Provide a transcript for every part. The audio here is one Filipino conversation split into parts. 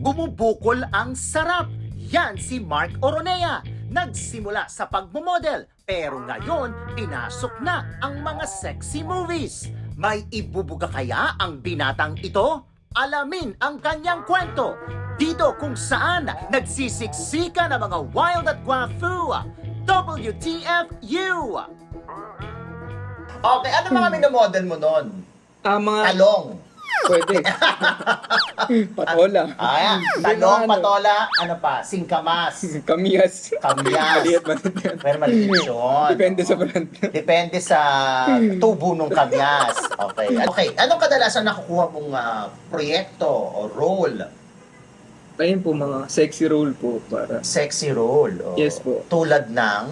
Bumubukol ang sarap. Yan si Mark Oronea. Nagsimula sa pagmumodel pero ngayon pinasok na ang mga sexy movies. May ibubuga kaya ang binatang ito? Alamin ang kanyang kwento dito kung saan nagsisiksika ng mga wild at guafu. WTFU! Okay, ano mga minomodel mo nun? Ah, mga Talong. Pwede. Patola. Ayan, Hindi talong, na ano. patola, ano pa, singkamas, Kamiyas. kamyas. Maliit man. Pero maliit yun. Depende sa brand. Depende sa tubo ng kamyas. Okay. Okay, anong kadalasan nakukuha mong ah, proyekto o role? Ayun po, mga sexy role po para Sexy role. o Yes po. Tulad ng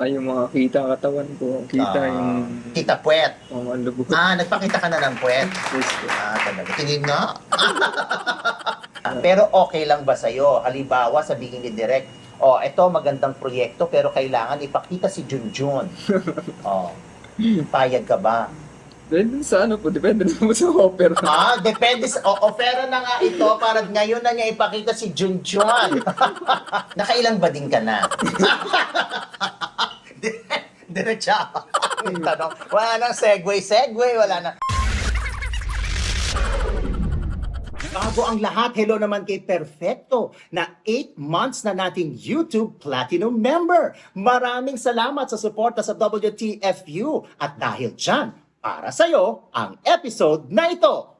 ay yung mga kita katawan ko, kita ah, yung tita puwet. mga lubog. Ah, nagpakita ka na ng puwet. Yes po. Ah, talaga. Tingin nga. pero okay lang ba sa'yo? Halimbawa, sabihin ni Direk, oh, ito magandang proyekto pero kailangan ipakita si Junjun. oh, payag ka ba? Depende sa ano po, depende na po sa opera. Ah, depende sa... O, ofera na nga ito para ngayon na niya ipakita si Junjun. Nakailang ba din ka na? Diretsa. Tanong. Wala nang segue, segue, wala na. Bago ang lahat, hello naman kay Perfecto na 8 months na nating YouTube Platinum member. Maraming salamat sa suporta sa WTFU at dahil dyan, para sa'yo ang episode na ito.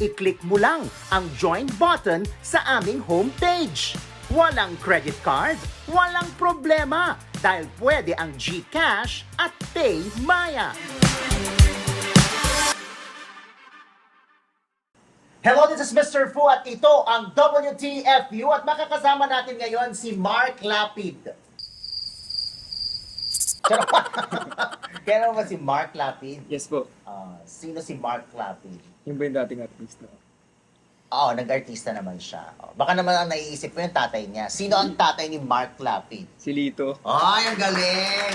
I-click mo lang ang join button sa aming homepage. Walang credit card, walang problema dahil pwede ang GCash at PayMaya. Hello, this is Mr. Fu at ito ang WTFU at makakasama natin ngayon si Mark Lapid. Kaya ba si Mark Lapid? Yes po. Ah, sino si Mark Lapid? Yung ba yung dating artista? Oo, nag-artista naman siya. Oh, baka naman ang naiisip ko yung tatay niya. Sino ang tatay ni Mark Lapid? Si Lito. Ay, ang galing!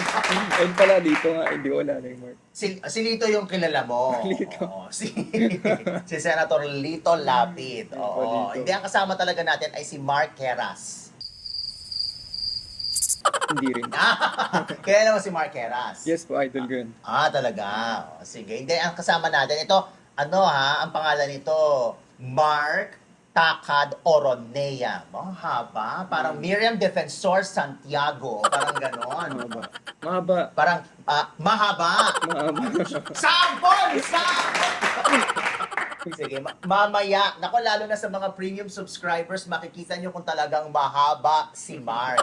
Ayun pala, Lito nga. Hindi ko wala na yung mark. Si, si Lito yung kilala mo. Lito. Oo, si, si Senator Lito Lapid. Oo. Lito. Hindi ang kasama talaga natin ay si Mark Heras. Hindi rin. Kaya naman si Mark Heras. Yes po, idol ko yun. Ah, talaga. O, sige. Hindi, ang kasama natin. Ito, ano ha, ang pangalan nito, Mark Takad Oronea. Mahaba. Parang Miriam Defensor Santiago. Parang ganon. Mahaba. Mahaba. Parang ah, mahaba. Mahaba. Sabon! Sabon! Sige, ma- mamaya, nako lalo na sa mga premium subscribers, makikita nyo kung talagang mahaba si Mark.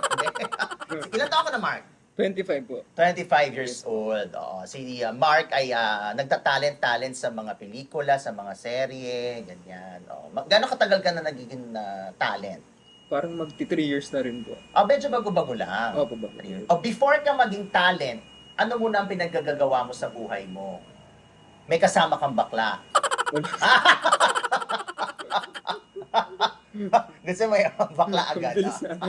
Ilan taon ka na, Mark? 25 po. 25 years old. Oo. Si uh, Mark ay uh, nagtatalent-talent sa mga pelikula, sa mga serye, ganyan. Oo. Ma- Gano'ng katagal ka na nagiging uh, talent? Parang magti 3 years na rin po. Ah, medyo bago-bago lang. Opo ba? Oh, before ka maging talent, ano muna ang pinaggagawa mo sa buhay mo? May kasama kang bakla. Mo yung bakla agad. Bilis ah? na.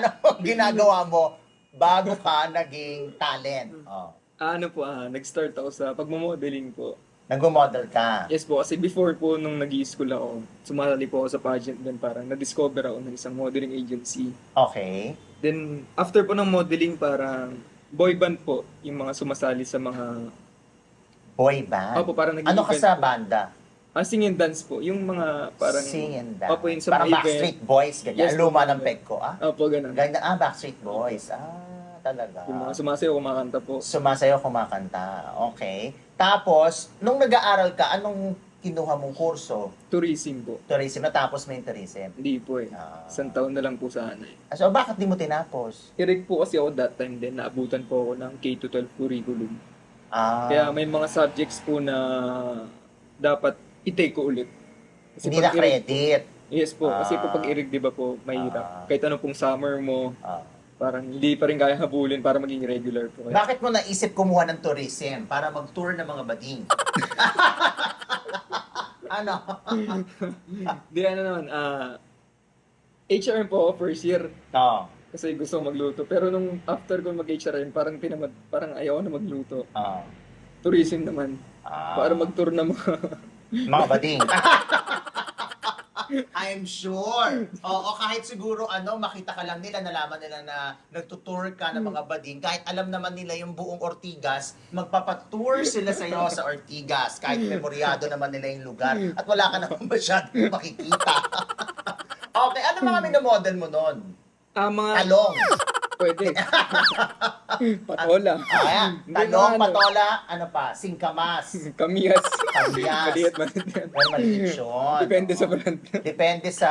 ano ang ginagawa mo bago ka naging talent? Oh. Ah, ano po, ah, nag-start ako sa pagmamodeling po. Nag-model ka. Yes po, kasi before po nung nag school ako, sumali po ako sa pageant din, parang na-discover ako ng isang modeling agency. Okay. Then, after po ng modeling, parang boy band po, yung mga sumasali sa mga... Boy band. Opo, parang nag ano ka sa banda? Ah, sing and dance po. Yung mga parang... Sing and dance. Opo, yung sa Parang mga Backstreet Boys, ganyan. Yes, luma po. ng peg ko, ah. Opo, ganun. Ganda, ah, Backstreet Boys. Ah, talaga. Yung mga sumasayaw, kumakanta po. Sumasayaw, kumakanta. Okay. Tapos, nung nag-aaral ka, anong kinuha mong kurso? Tourism po. Tourism. Natapos mo yung tourism. Hindi po eh. Ah. Isang taon na lang po sana eh. Ah, So, bakit di mo tinapos? Irig po kasi ako that time din, naabutan po ako ng K-12 curriculum. Ah, Kaya may mga subjects po na dapat i-take ko ulit. Kasi hindi na pag credit. Yes po, kasi Ah. po pag irig, di ba po, mahirap. Ah. Kahit ano pong summer mo, Ah. parang hindi pa rin kaya habulin para maging regular po. Bakit mo naisip kumuha ng tourism para mag-tour ng mga bading? ano? Di ano naman, ah, HRM po ako first year Oo. kasi gusto ko magluto. Pero nung after ko mag-HRM, parang pinamad, parang ayaw na magluto. Oo. Tourism naman, Ah. para mag-tour ng mga Mga bading. I'm sure. Oo, kahit siguro ano, makita ka lang nila, nalaman nila na nagtutour ka ng mga bading, kahit alam naman nila yung buong Ortigas, magpapatour sila sa'yo sa Ortigas, kahit memoryado naman nila yung lugar, at wala ka naman masyadong makikita. okay, ano mga minomodel mo nun? ah, mga Talong. Pwede. Patola. Ayan, Hindi talong, mga ano. patola, ano pa, singkamas. Kamiyas. Kamiyas. Maliit man maliit yun. Depende sa brand. Depende sa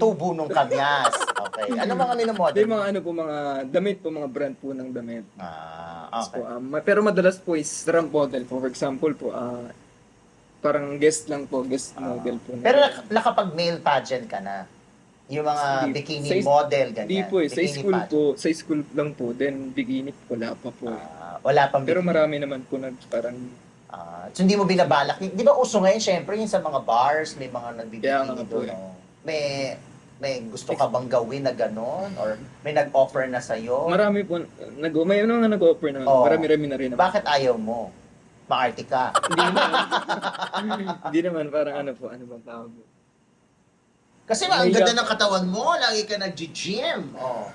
tubo ng kamyas. Okay. Ano mga Hindi, minomodel? mga ano po, mga damit po, mga brand po ng damit. Ah, okay. ah, ma- pero madalas po is ramp model po. For example po, ah, parang guest lang po, guest model po. Pero nak- nakapag-male pageant ka na. Yung mga bikini Sa- model, ganyan. Hindi po eh, sa Bikini school pageant. po, sa school lang po, then bikini wala pa po. Ah, wala pang Pero bikini. marami naman po nag parang, Ah, so hindi mo binabalak. Di ba uso ngayon, syempre, yung sa mga bars, may mga Kaya nagbibikini nga po doon. eh. oh. May may gusto ka bang gawin na gano'n? Or may nag-offer na sa'yo? marami po, nag may mga nag-offer na, Oo. marami-rami na rin naman. Bakit ayaw mo? Maarte ka. Hindi naman, hindi naman, parang ano po, ano bang tawag po? Kasi nga, ang ganda ng katawan mo. Lagi ka nag-gym. Oh.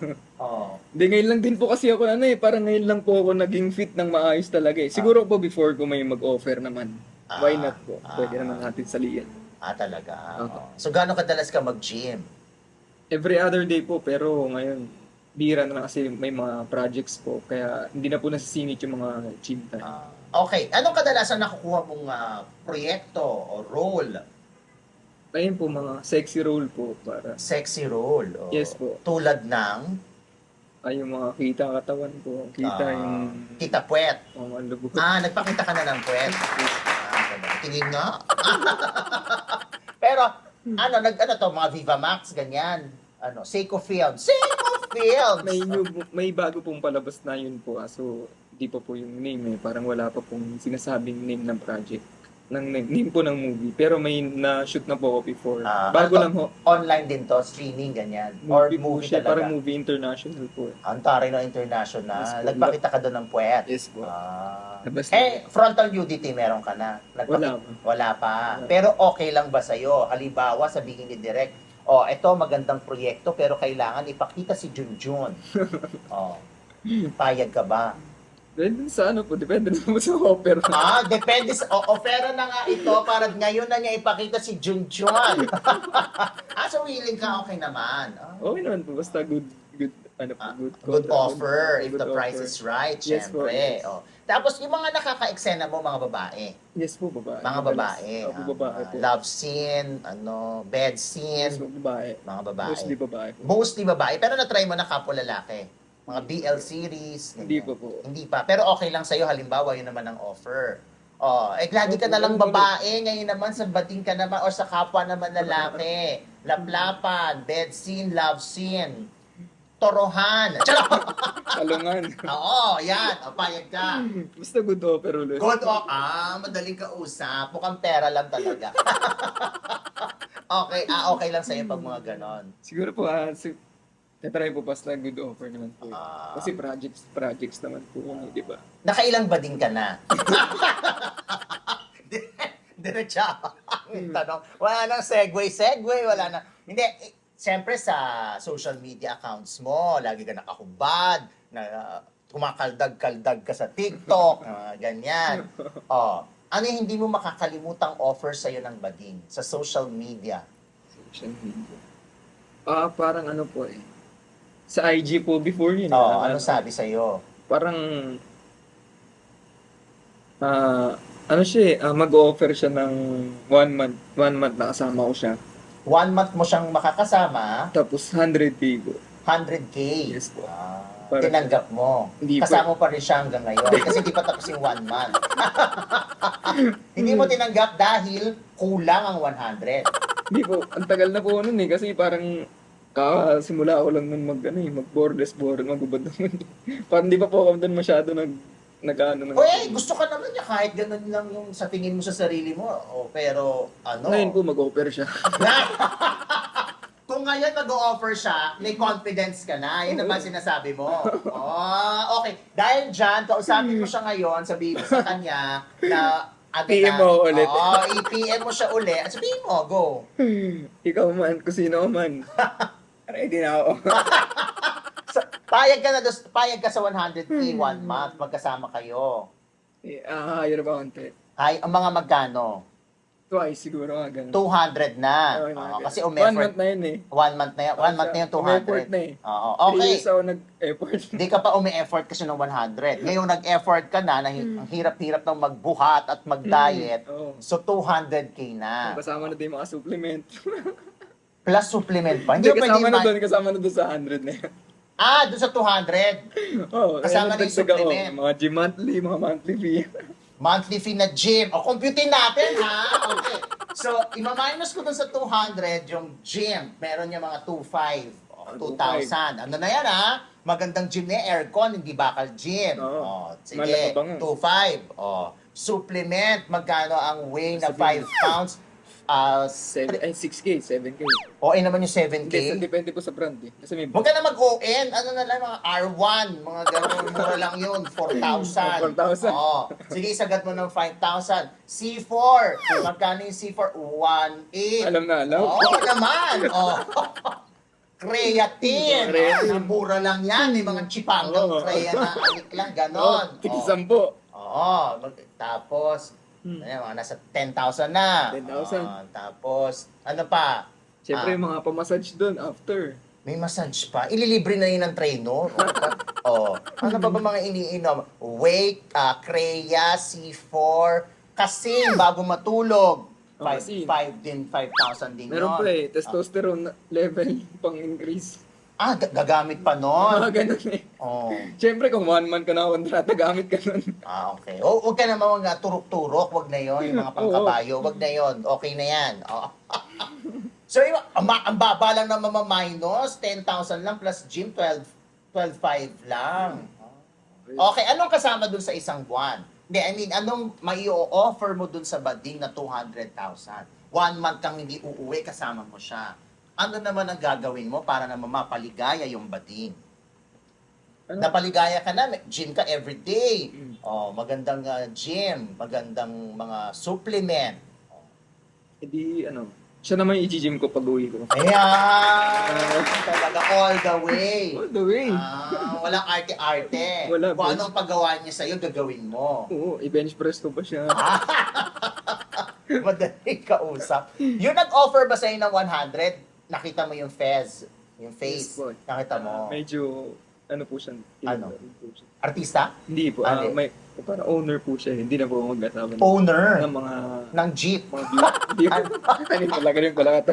Oh. Hindi, ngayon lang din po kasi ako ano eh, parang ngayon lang po ako naging fit ng maayos talaga eh. Siguro po before ko may mag-offer naman. Why not po? Pwede Ah. naman natin salihan. Ah, talaga. Okay. Oh. So, gaano kadalas ka mag-gym? Every other day po, pero ngayon, bira na lang kasi may mga projects po. Kaya hindi na po nasisingit yung mga gym time. Ah, okay. Anong kadalasan nakukuha mong ah, proyekto o role? Ayun po, mga sexy role po para Sexy role. Oh. Yes po. Tulad ng ay yung mga kita katawan ko, kita Ah. yung kita puwet. mga lubog. Ah, nagpakita ka na ng puwet. Ah, ganun. Tingin nga. Pero, ano, nag, ano to, mga Viva Max, ganyan. Ano, Seiko Films. Seiko Films! May new, may bago pong palabas na yun po. ah. So, di pa po yung name eh. Parang wala pa pong sinasabing name ng project. Ng name, name po ng movie. Pero may na-shoot na po ako before. Ah, bago to? lang ho. Online din to, streaming, ganyan. Or Movie, po movie siya. talaga. Parang movie international po eh. Ang ng international. Yes, po. Nagpakita ka doon ng puwet. Yes po. Ah. Labas Eh, frontal nudity meron ka na. Wala pa. Wala pa. Wala. Pero okay lang ba sa'yo? Halimbawa, sabihin ni Direk, oh, ito magandang proyekto pero kailangan ipakita si Junjun. oh. Payag ka ba? Depende sa ano po. Depende naman sa opera. Ah, depende sa... O, opera na nga ito para ngayon na niya ipakita si Junjun. ah, so willing ka, okay naman. Ah. Okay naman po. Basta good, good, ano po, Ah, good, good content. offer if Good the price offer. is right, Yes po, syempre. yes. Oh. Tapos yung mga nakaka-eksena mo, mga babae. Yes po, babae. Mga babae. Opo, ah, babae mga po. love scene, ano, bed scene, Yes po, babae. mga babae. Mostly babae po. Mostly babae. Pero na-try mo na kapwa lalaki. Mga BL series. Hindi ganyan. pa po. Hindi pa. Pero okay lang sa'yo, halimbawa, yun naman ang offer. Oh, eh lagi ka na lang babae, ngayon naman sa bating ka naman or sa kapwa naman lalaki. Laplapan, bed scene, love scene, torohan. Charot! Kalungan. Oo, yan. O, payag ka. Basta good offer ulit. Good o, ah, madaling kausap. Mukhang pera lang talaga. okay, ah, okay lang sa'yo pag mga ganon. Siguro po, ah, si, tatry po basta good offer naman po. Ah. Kasi projects, projects naman po yun, eh, di ba? Nakailang bading ka na? Diretsa ang tanong. Wala nang segue, segue, wala na. Hindi, eh, siyempre sa social media accounts mo, lagi ka nakahubad, na kumakaldag-kaldag ka sa TikTok, mga ganyan. Oh, ano yung hindi mo makakalimutang offer sa'yo ng bading sa social media? Social media. Ah, parang ano po eh. Sa IG po before yun. Oh, ah, ano sabi sa'yo? Parang ah ano siya eh, ah, mag-offer siya ng one month, one month na kasama ko siya. One month mo siyang makakasama, Tapos 100k ko. 100K. Yes po. Ah, Para- tinanggap mo. Hindi po. Kasama mo pa rin siya hanggang ngayon. Kasi di pa tapos yung one month. Hindi mo tinanggap dahil kulang ang 100. Hindi po, ang tagal na po nun eh, kasi parang kasimula ako lang nun mag, ano eh, mag borderless board, magubad naman. parang di pa po ako doon masyado nag, nag-ano ng... O eh, gusto ka naman niya kahit ganun lang yung sa tingin mo sa sarili mo. O, pero ano? Ngayon po mag-offer siya. Kung ngayon mag-offer siya, may confidence ka na. Yan naman sinasabi mo. Oh, okay. Dahil dyan, kausapin mo siya ngayon, sabihin mo sa kanya na ano PM na- mo ulit. Oo, i-PM mo siya uli. At sabihin mo, go. Ikaw man, kung sino ka man. Ready na ako. So, payag ka na, dos- payag ka sa 100k one month, magkasama kayo. ah, higher ba konti? Ay, ang mga magkano? Twice siguro nga ganun. 200 na. Okay, mga Oo, ganun. kasi One umeffort. month na yun eh. One month na yan. One month na yung Umeffort 200. na eh. Oo. Three Okay. years ako nag-effort. Hindi ka pa umi-effort kasi ng 100. Ngayon nag-effort ka na, na ang hirap-hirap ng magbuhat at mag-diet. Oo. So 200k na. Kasama na din mga supplement. Plus supplement pa. Hindi, kasama na doon, kasama na doon sa 100 na yan. Ah, doon sa 200. Oo, Kasama na yung supplement. Mga gym monthly, mga monthly fee. Monthly fee na gym. O, computin natin, ha? Okay. So, ima-minus ko dun sa 200 yung gym. Meron niya mga 2,500. O, 2,000. Ano na yan, ha? Magandang gym na yan. Aircon, hindi bakal gym. Oo. O, sige. Malaki ba nga? 2,500. O, supplement. Magkano ang weigh na 5 Supplement. pounds? Ah, Seven, ay, 6K, 7K. o, eh naman yung 7K. Hindi, depende po sa brand eh. Kasi may Huwag ka na mag-ON. Ano na lang, mga R1. Mga gano'n. Mura lang yun. 4,000. 4,000. Oo. Sige, sagat mo ng 5,000. C4. Magkano yung C4? 1,800. Alam na, alam. Oo naman. Oh. Creatine. Creatine. Ah, mura lang yan. May mga chipanggang Oo. crea na anik lang. Oh, Ganon. tigisampo. Oo. Mag- Tapos, Hmm. ano, mga nasa 10,000 na. 10,000. Oo. Tapos, ano pa? Siyempre, Ah. yung mga pamassage doon after. May massage pa. Ililibre na yun ng trainer. oh. Ano ba ba mga iniinom? Wake, uh, Crea, C4, kasing bago matulog. Oh, 5 kasi- din, 5,000 din Meron yun. pa eh, testosterone na- level pang increase. Ah, ga- gagamit pa nun. Mga ganun eh. Oh. Siyempre, kung one month ka na kontrata, gamit ka nun. Ah, okay. O, huwag ka naman mga turok-turok. Huwag na yon Yung mga pangkabayo. Huwag na yon Okay na yan. Oh. so, yung, ang, ma- ang baba lang na mamaminus, 10,000 lang plus gym, 12 12,500 lang. Okay, anong kasama dun sa isang buwan? Hindi, I mean, anong mai offer mo dun sa bading na 200,000? One month kang hindi uuwi, kasama mo siya. Ano naman ang gagawin mo para naman mapaligaya yung bading? Ano? Napaligaya ka na, gym ka everyday. Mm. Oh, magandang uh, gym, magandang mga supplement. Hindi, ano, siya naman yung i-gym ko pag uwi ko. Ayan! Talaga all the way. All the way. Ah, walang arte-arte. Wala, Kung boss. anong paggawa niya sa'yo, gagawin mo. Oo, i-bench press ko pa siya. Madaling kausap. Yung nag-offer ba sa'yo ng 100, nakita mo yung fez, yung face, Yes, nakita mo. Ah, medyo, ano po siya. Ano? po. Artista? Hindi po, ah, Ano? may, parang owner po siya. Hindi na po ako mag-asawa ng, Owner ng mga, ng jeep. mga beauty. Hindi po. Ano pala, ganun pala ata.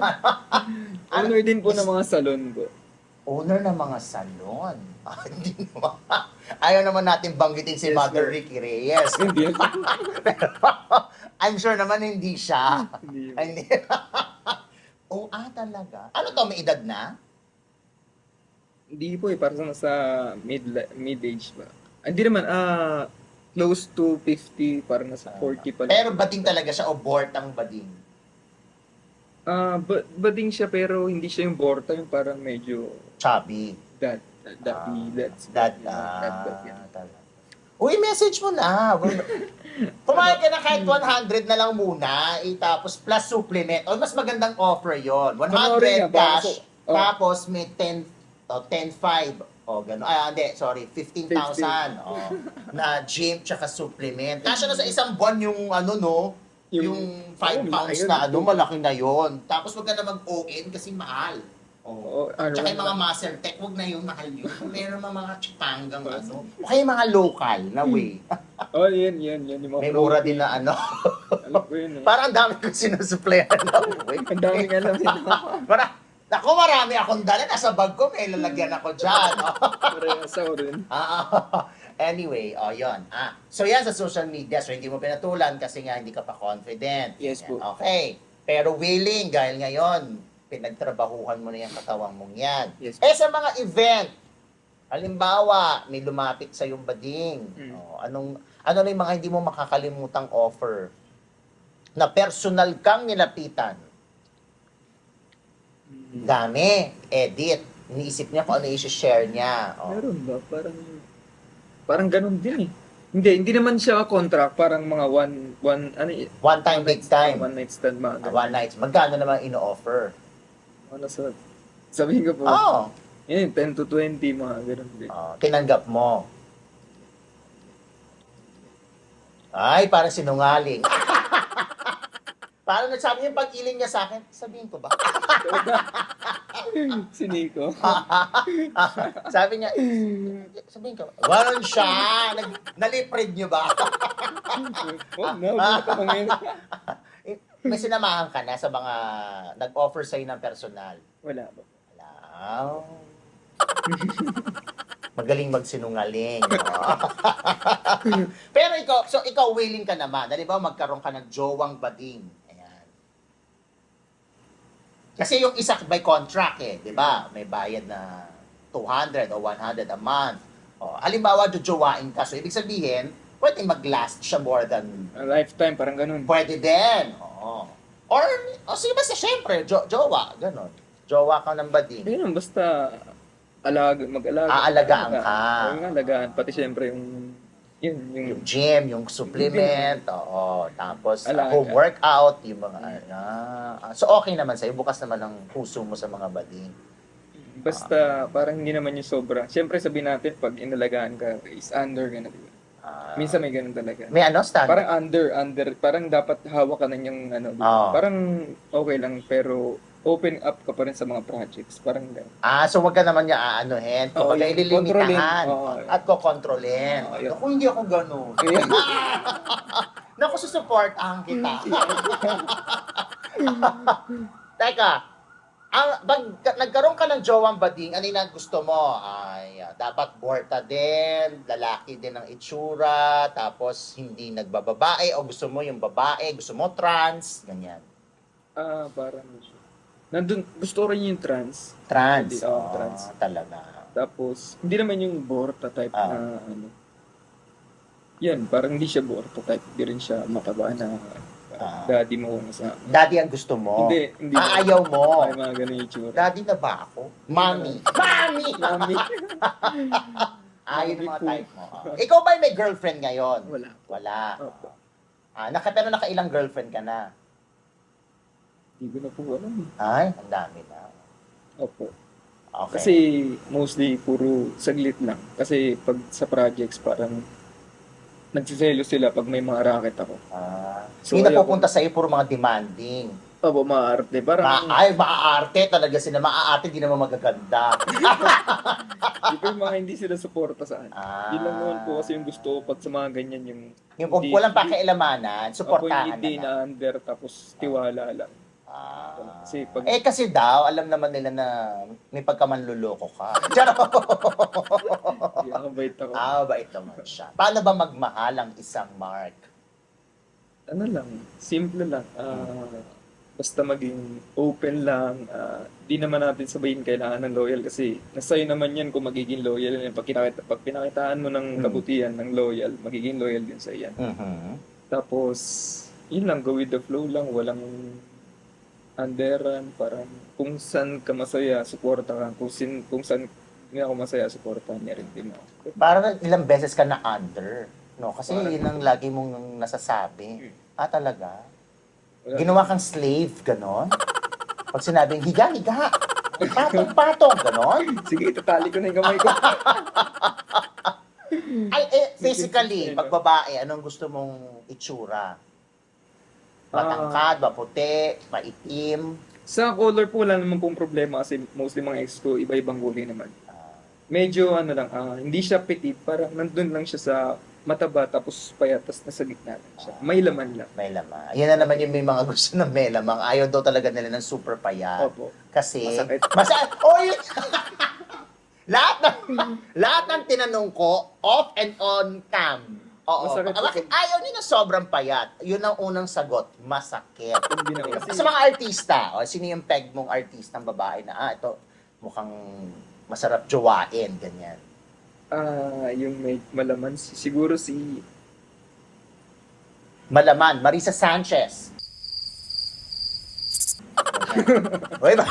owner din po ng mga salon ko. Owner ng mga salon. Ah, Hindi naman. Ayaw naman natin banggitin si Yes, Mother sir. Ricky Reyes. Hindi. I'm sure naman hindi siya. Hindi. Hindi. Oh, ah, talaga. Ano to, may edad na? Hindi po eh, parang sa mid mid-age pa. Ah, Hindi naman, ah, close to 50, parang nasa 40 pa lang. Pero bading talaga siya o board ang bading? Ah, ba- bading siya pero hindi siya yung borta, yung parang medyo Chubby. that, that, that, Ah, that's, That, yeah, ah, that, that, yeah. talaga. Uy, message mo na. Kumain ka na kahit 100 na lang muna, eh, tapos plus supplement. O, mas magandang offer yon 100 Panoorin niya, para cash, oh. tapos may 10, o 10-5. O, O, gano'n. Ah, hindi, sorry. 15,000. O, na gym tsaka supplement. Kasya na sa isang buwan yung ano, no? Yung, Yung- 5 oh, pounds ayun. na ano, malaki na yon. Tapos wag ka na mag-ON kasi mahal. O. Oo, ano Tsaka yung mga muscle tech, wag na yun, mahal yun. Meron mga mga chipanggang ano. O kaya yung mga local na way. Oh, yan, yan, yan. Yung mga May mura din na ano. Alam ko yun eh. Parang ang dami ko sinusuplayan na way. Ang daming alam yun. Para, Naku, marami akong dala. Nasa bag ko, may lalagyan ako dyan. Parehas ako rin. Ah, anyway, oh, yun. Ah, so yan sa social media. So hindi mo pinatulan kasi nga hindi ka pa confident. Yes po. Yan, Okay. Pero willing dahil ngayon, pinagtrabahuhan mo na yung katawang mong yan. Yes. Eh sa mga event, halimbawa, may lumapit sa yung bading. Mm. Oh, anong ano na yung mga hindi mo makakalimutang offer na personal kang nilapitan? Mm. Dami, edit. Iniisip niya kung ano i-share niya. Oh. Meron ba? Parang, parang ganun din eh. Hindi, hindi naman siya contract. Parang mga one, one, ano eh, One time, big time. One night stand, mga Ah, ganun. one night. Magkano naman ino-offer? Ano sa, sabihin ko po, Oo. yun, 10 to 20, mga ganun din. Oh, tinanggap mo. Ay, parang sinungaling. parang nagsabi yung pag-iling niya sa akin, sabihin ko ba? si Nico. Sabi niya, sabihin ko ba? Waron siya. Nag, naliprid niyo ba? oh, no, ka yun. May sinamahan ka na sa mga nag-offer sa'yo ng personal. Wala ba? Wow. Magaling magsinungaling. no? Pero ikaw, so ikaw willing ka naman. Dali ba magkaroon ka ng jowang bading? Ayan. Kasi yung isa by contract eh, di ba? May bayad na 200 o 100 a month. O, halimbawa, jojowain ka. So, ibig sabihin, pwede mag-last siya more than A lifetime, parang ganun. Pwede din. Oo. Or, o sige basta syempre, jo jowa, ganun. Jowa ka ng bading. Ayun, basta alaga, mag-alaga. Aalagaan ka. Nga, alagaan. Pati syempre yung, yun, yung, Yung gym, yung supplement, oo. Tapos, Alaga. home workout, yung mga, ah, so okay naman sa'yo, bukas naman ang puso mo sa mga bading. basta parang hindi naman yung sobra. Syempre sabihin natin, pag inalagaan ka, is under ka na, di ba? Ah, Minsan may ganun talaga. may ano, standard? Parang under, under, parang dapat hawak ka na yung ano? Oo. Parang okay lang, pero open up ka pa rin sa mga projects. Parang ganun. Ah, so wag ka naman niya aanuhin. Oo, Kumbaga, yung ililimitahan. Oo. At kokontrolin. Oo, yun. Naku, hindi ako ganun. Naku, susuportahan kita. Teka, ang, pag nagkaroon ka ng jowang bading, ano yung gusto mo? Ay, ah, dapat borta din, lalaki din ang itsura, tapos hindi nagbababae, o gusto mo yung babae, gusto mo trans, ganyan. ah, parang, nandun, gusto rin yung trans. Trans. Hindi, oo, Oh, trans. Talaga. Tapos, hindi naman yung borta type Ah. na ano. Yan, parang hindi siya borta type. Hindi rin siya mataba na Ah. daddy mo sa Daddy ang gusto mo? Hindi, hindi. Ah, ayaw mo? Ay, mga ganun yung tsura. Daddy na ba ako? Mommy. Mommy! Mami. Ayaw ng mga Mami po. type mo. Ikaw ba may girlfriend ngayon? Wala. Wala. Opo. Ah, naka, pero nakailang girlfriend ka na? Hindi ko na po alam. eh. Ay, ang dami na. Opo. Okay. Kasi mostly puro saglit lang. Kasi pag sa projects parang nagsiselo sila pag may mga racket ako. ah, So, hindi napupunta sa'yo puro mga demanding. Opo, maarte. Parang, Ma ay, maaarte talaga sila. Maaarte, di naman magaganda. di ba yung mga hindi sila suporta sa akin. Ah. Yun lang naman po kasi yung gusto ko pag sa mga ganyan yung Yung kung Hindi- walang pakialamanan, Ako suportahan hindi na. na under tapos tiwala lang. Ah. Kasi pag Eh kasi daw, alam naman nila na may pagkamanluloko ka. Charot! Ako bait ako. ah, bait naman siya. Paano ba magmahal ang isang Mark? Ano lang, simple lang. Ah, basta maging open lang. ah, di naman natin sabihin kailangan ng loyal kasi nasa'yo naman yan kung magiging loyal. yan. Pag, pinakita, pag pinakitaan mo ng Hmm. kabutihan ng loyal, magiging loyal din sa yan. Mhm. Tapos, yun lang, go with the flow lang. Walang anderan. Parang kung saan ka masaya, suporta ka. Kung, sin, kung saan nga ako masaya, suportahan niya rin din ako. Parang ilang beses ka na under. No? Kasi Parang- yun ang lagi mong nasasabi. Ah, talaga? Wala- Ginawa kang slave, ganon? Pag sinabing, higa, higa. Patong-patong, ganon? Sige, itatali ko na yung kamay ko. Ay, eh, physically, pag babae, anong gusto mong itsura? Matangkad, Ah. maputi, maitim? Sa color po, wala naman pong problema kasi mostly mga ex ko, iba-ibang kulay naman. Medyo ano lang, ah, hindi siya petit, parang nandun lang siya sa mataba tapos payat, tapos nasa gitna lang siya. May laman lang. may laman. Yan na naman yung may mga gusto ng may lamang. Ayaw daw talaga nila ng super payat. Opo. Kasi, Masakit. Masa oh, yun. lahat ng, lahat ng tinanong ko, off and on cam. Oo. Masakit Bakit ayaw niyo na sobrang payat? Yun ang unang sagot. Masakit. Kasi, Sa mga artista, o, sino yung peg mong artistang babae na, ah, ito, mukhang masarap jowain, ganyan. ah, yung may malaman, si- siguro si Malaman, Marisa Sanchez. Uy, ba?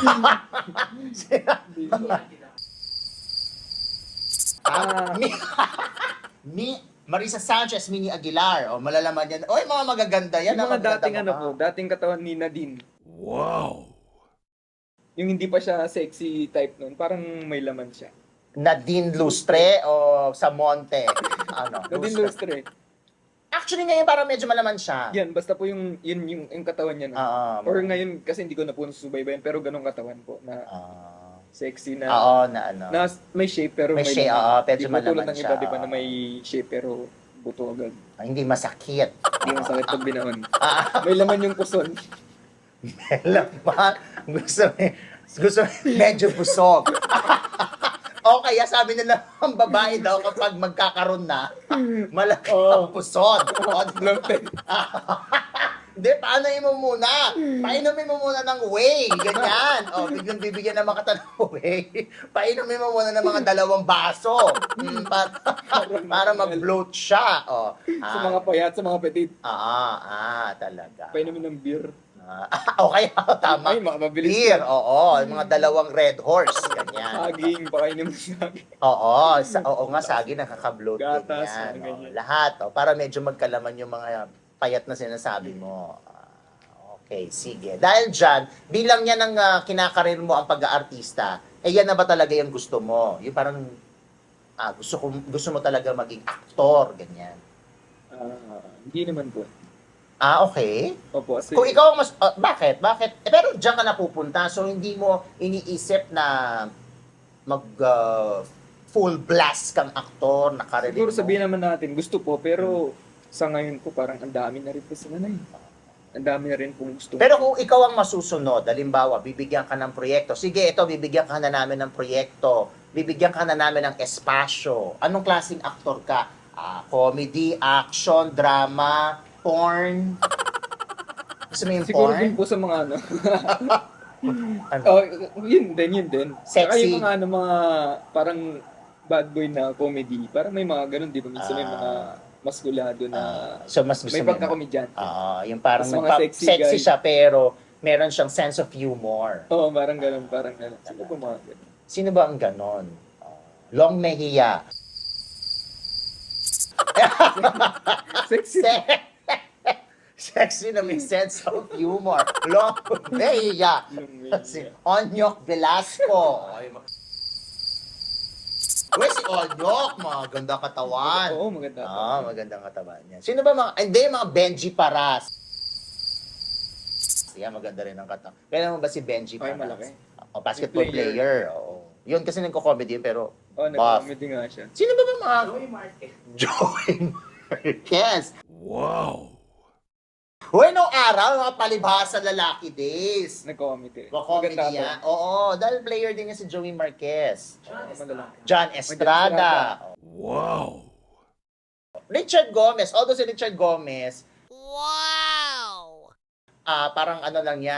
ah, mi, mi, Marisa Sanchez, Mini Aguilar. O, malalaman yan. Uy, mga magaganda yan. yung ah, mga dating ano mukha. po, dating katawan ni Nadine. Wow! Yung hindi pa siya sexy type nun, parang may laman siya. Nadine Lustre o sa Monte. Ano? Nadine Lustre. Actually, ngayon parang medyo malaman siya. Yan, basta po yung, yun yung, yung katawan niya na. Ah, Or ngayon, kasi hindi ko na po nasusubaybayan, pero ganong katawan po, na ah, sexy na, Oo, na ano. na may shape pero May may, shape, laman. oo, medyo Di po tulad malaman ng siya, iba, di ba, na may shape pero buto agad. Ah, hindi masakit. Hindi masakit pag binaon. May laman yung kuson. laman. Gusto gusto medyo busog. o kaya sabi nila, ang babae daw kapag magkakaroon na, malaki ang Oo. pusod. O, Bloated. Hindi, paano mo muna? Painumin mo muna ng whey, ganyan. O, biglang bibigyan ng mga kata ng whey. Painumin mo muna ng mga dalawang baso. Mm, para, para mag-bloat siya. O, sa ah, mga payat, sa mga petit. ah, ah, talaga. Painumin ng beer. Ah, okay, tama. Ay, makababilis. Beer, oo. Yung mga dalawang red horse, ganyan. Saging, pakainin mo sa akin. Oo, sa, oo nga, sagi nakaka-bloat din Gatas, yan. mga oo. ganyan. lahat, oh, para medyo magkalaman yung mga payat na sinasabi mo. Ah, okay, sige. Dahil dyan, bilang yan ang ah, kinakarir mo ang pag-aartista, eh yan na ba talaga yung gusto mo? Yung parang, ah, gusto, ko, gusto mo talaga maging aktor, ganyan. Ah, hindi naman po. Ah, okay. Opo, kasi Kung ikaw ang mas... ah, bakit? Bakit? Eh, pero diyan ka napupunta, so hindi mo iniisip na mag ah, full blast kang aktor na karir siguro sabihin naman natin, gusto po, pero sa ngayon po parang ang dami na rin po sila na Ang dami na rin pong gusto. Pero kung ikaw ang masusunod, halimbawa, bibigyan ka ng proyekto. Sige, ito, bibigyan ka na namin ng proyekto. Bibigyan ka na namin ng espasyo. Anong klaseng aktor ka? Ah, comedy, action, drama, porn? Gusto mo yung Siguro porn? din po sa mga ano. Ano? oh, yun din, yun din. Saka Sexy. yung mga ano, mga parang bad boy na comedy. Parang may mga ganun, di ba? Minsan may mga maskulado na Ah, so mas gusto may mo yung- pagka-komedyante. Oo, yung parang Mas mga nagpa- sexy sexy, guy. siya pero meron siyang sense of humor. Oo, parang ganun, parang ganun. Sino po mga ganun? Sino ba ang ganon? Long Mejia. Sexy. Se- Sexy na may sense of humor. Long. Long Si. Onyok Velasco. Uy, si Onyok, maganda katawan. Oo, maganda. Ah, magandang katawan niya. Sino ba mga, hindi, mga Benji Paras. Yeah, maganda rin ang katawan. Kailan mo ba si Benji Ay, Paras? malaki. O, basketball Yung player. player. Oo. Yun kasi nagko-comedy yun, pero oh, buff. nag-comedy nga siya. Sino ba ba mga... Joey Marquez. Joey Marquez. Wow. Hoy, nung araw, mga palibhasa lalaki days. Nag-comedy. Comedy Maganda yan. Oo, dahil player din niya si Joey Marquez. John Estrada. Wow. Richard Gomez. Although si Richard Gomez, Wow! ah parang ano lang niya,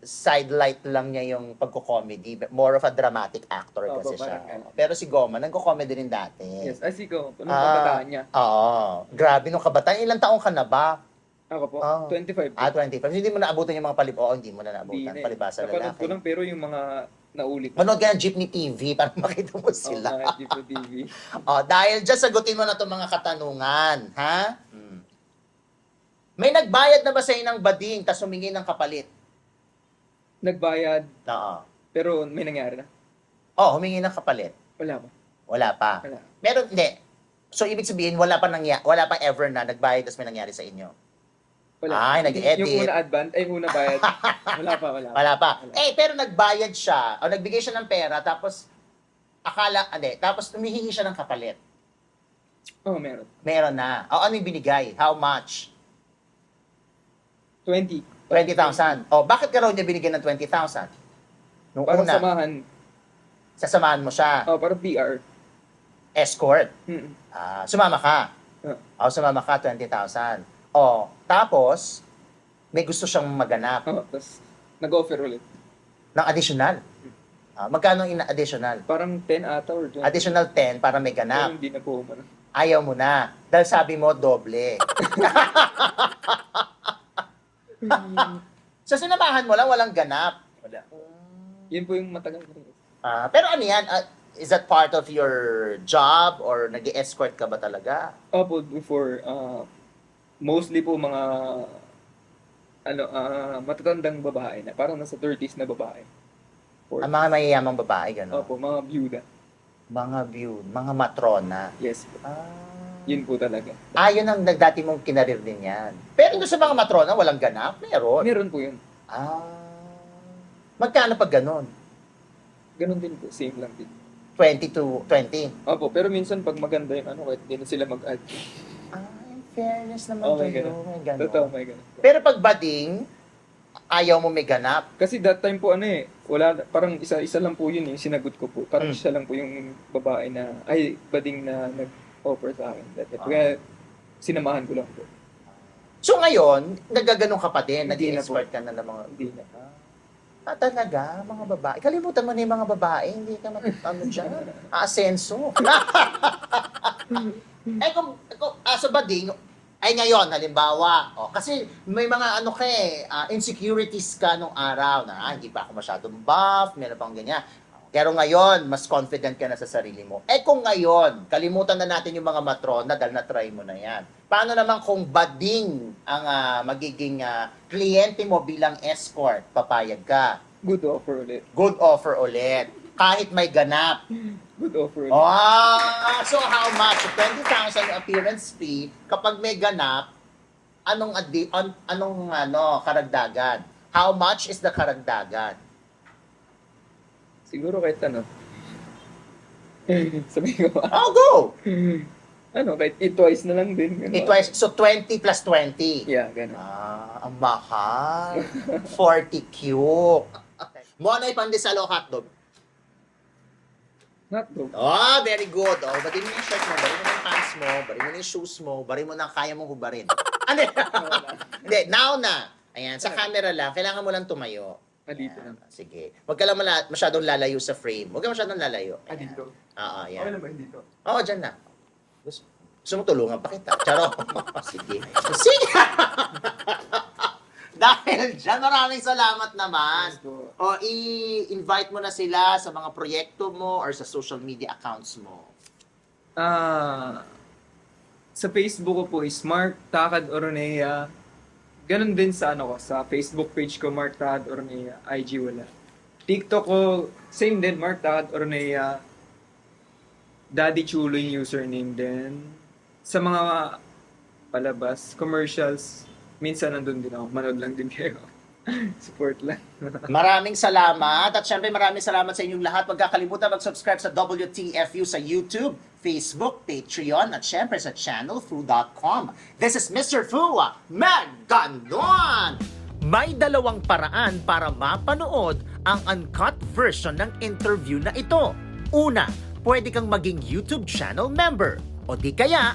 sidelight lang niya yung pagko-comedy. More of a dramatic actor Oo, kasi siya. ganun. Pero si Goma, nagko-comedy rin dati. Yes, ay siko. Anong Ah. kabataan niya? Oo. Grabe nung kabataan. Ilang taong ka na ba? Ako po, Ah. 25. Ah, 25. Hindi mo naabutan yung mga palib... Oo, hindi mo na naabutan. na eh. Palibasa Napanood lalaki. ko lang pero yung mga naulit. Manood ka ng Jeepney TV para makita mo Oh, sila. mga Tipo TV. Oh, dahil dyan, sagutin mo na itong mga katanungan. Ha? Hmm. May nagbayad na ba sa'yo ng bading tas humingi ng kapalit? Nagbayad. Oo. Pero may nangyari na. Oh, humingi ng kapalit. Wala pa. Wala pa. Wala. Meron, hindi. So, ibig sabihin, wala pa nangya, wala pa ever na nagbayad tapos may nangyari sa inyo. Wala. Ay, nag-edit. Yung una advance, ay una bayad. wala pa, wala pa. Wala pa. Wala. Eh, pero nagbayad siya, o nagbigay siya ng pera, tapos, akala, hindi, tapos humihingi siya ng kapalit. Oo, oh, meron. Meron na. O, ano yung binigay? How much? 20. 20,000. O, bakit ka raw niya binigyan ng 20,000? Nung Para una, samahan. sasamahan mo siya. Oh, para PR. Escort. Mm. Ah, sumama ka. Ah. O, sumama ka, 20,000. O, tapos, may gusto siyang maganap Oh, tapos nag-offer ulit. ng additional. Ah, magkano in additional? Parang 10 ata or 20. Additional 10 para may Pero ganap. hindi na po umano. Ayaw mo na. Dahil sabi mo, doble. so, sinamahan mo lang, walang ganap. Wala. Yun po yung matagal na rin. Ah, pero ano yan? Ah, is that part of your job or nag escort ka ba talaga? Opo, before, uh, mostly po mga ano, ah matatandang babae na. Parang nasa 30s na babae. Or, Ang mga mayayamang babae, gano'n? Opo, mga byuda. Mga view, mga matrona. Yes po. Ah, Yun po talaga. ah, yun ang nagdati mong kinarir din yan. Pero doon sa mga matrona, walang ganap? Meron. Meron po yun. Ah, magkano pag gano'n? Ganun din po. Same lang din. 20 to 20? Opo, pero minsan pag maganda yung ano, kahit hindi na sila mag-add. Ah, fairness naman Oh, may kayo. ganun. May ganun. Totoo, may ganun. Pero pag bading, ayaw mo may ganap. Kasi that time po ano eh, wala, parang isa-isa lang po yun eh, sinagot ko po. Parang Mm. siya lang po yung babae na, ay, bading na nag-offer sa akin. That time. Ah. Kaya sinamahan ko lang po. So ngayon, nagaganon ka pa din, Hindi na po. nag-expert ka na ng mga... Hindi na. Ah, talaga, mga babae. Kalimutan mo na yung mga babae, hindi ka mat- ano dyan, aasenso. eh kung, kung ah, sa bading, ay ngayon, halimbawa, oh, kasi may mga ano ka eh, ah, insecurities ka nung araw na ah, hindi pa ako masyadong buff, meron pang ganyan. Pero ngayon, mas confident ka na sa sarili mo. Eh kung ngayon, kalimutan na natin yung mga matrona dahil na-try mo na yan. Paano naman kung bading ang ah, magiging ah, kliyente mo bilang escort, papayag ka? Good offer ulit. Good offer ulit. Kahit may ganap. Good offer. Ah, so how much? 20,000 yung appearance fee. Kapag may ganap, anong adi, an, anong ano, karagdagan? How much is the karagdagan? Siguro kahit ano. Sabi ko, Oh, go! ano, kahit it twice na lang din. Ganun. It was, so 20 plus 20. Yeah, ganun. Ah, ang mahal. 40 cube. Mo na ipandesal o hotdog? Not bro. Oh, very good. Oh, bari mo yung shirt mo, bari mo yung pants mo, bari mo yung shoes mo, bari mo na kaya mong hubarin. Ano? Hindi, now na. Ayan, sa camera lang, kailangan mo lang tumayo. Ah, dito Ayan, lang. Sige. Huwag ka lang mala- masyadong lalayo sa frame. Huwag ka masyadong lalayo. Ah, Ayan. dito. Oo, Okay ayan. lang ba dito? Oo, dyan na. Gusto, gusto mo tulungan pa kita? Charo. Sige. Sige! Dahil dyan, maraming salamat naman. Yes po. O, i-invite mo na sila sa mga proyekto mo or sa social media accounts mo. Ah, sa Facebook ko po is Mark Takad Oronea. Ganon din sa ano ko, sa Facebook page ko Mark Takad Oronea, IG wala. TikTok ko, same din, Mark Takad Oronea. Daddy Chulo yung username din. Sa mga palabas, commercials, minsan nandun din ako. Manood lang din kayo. Support lang. Maraming salamat. At syempre maraming salamat sa inyong lahat. Huwag kakalimutan mag-subscribe sa WTFU sa YouTube, Facebook, Patreon, at syempre sa channelfu.com. This is Mr. Fu, Maganon! May dalawang paraan para mapanood ang uncut version ng interview na ito. Una, pwede kang maging YouTube channel member. O di kaya,